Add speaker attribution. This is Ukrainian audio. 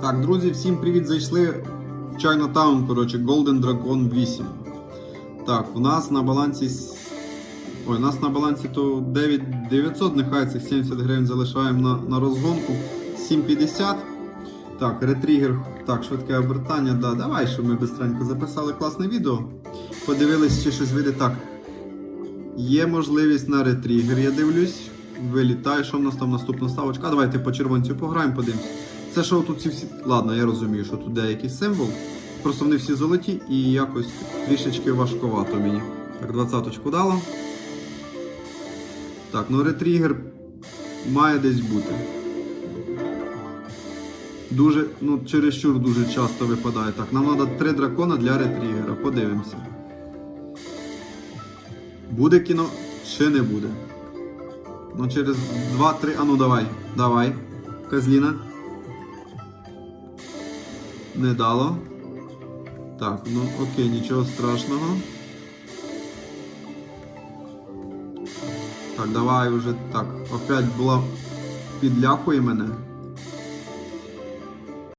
Speaker 1: Так, друзі, всім привіт! Зайшли в Chinatown, коротше, Golden Dragon 8. Так, у нас на балансі. Ой, у нас на балансі то 9900, нехай цих 70 гривень залишаємо на, на розгонку. 750. Так, ретригер. Так, швидке обертання. Да, давай, щоб ми бистренько записали класне відео. Подивились, чи щось вийде так. Є можливість на ретригер, я дивлюсь. Вилітає, що в нас там наступна ставочка. А давайте по червонцю пограємо, подивимось. Це що тут ці всі. Ладно, я розумію, що тут деякий символ. Просто вони всі золоті і якось трішечки важковато мені. Так, двадцяточку дало. Так, ну ретригер має десь бути. Дуже, ну, чересчур дуже часто випадає. Так, нам треба три дракона для ретригера. Подивимося. Буде кіно чи не буде. Ну, через 2-3. А ну давай. Давай. Козліна. Не дало. Так, ну окей, нічого страшного. Так, давай уже. Так, опять була підляпує мене.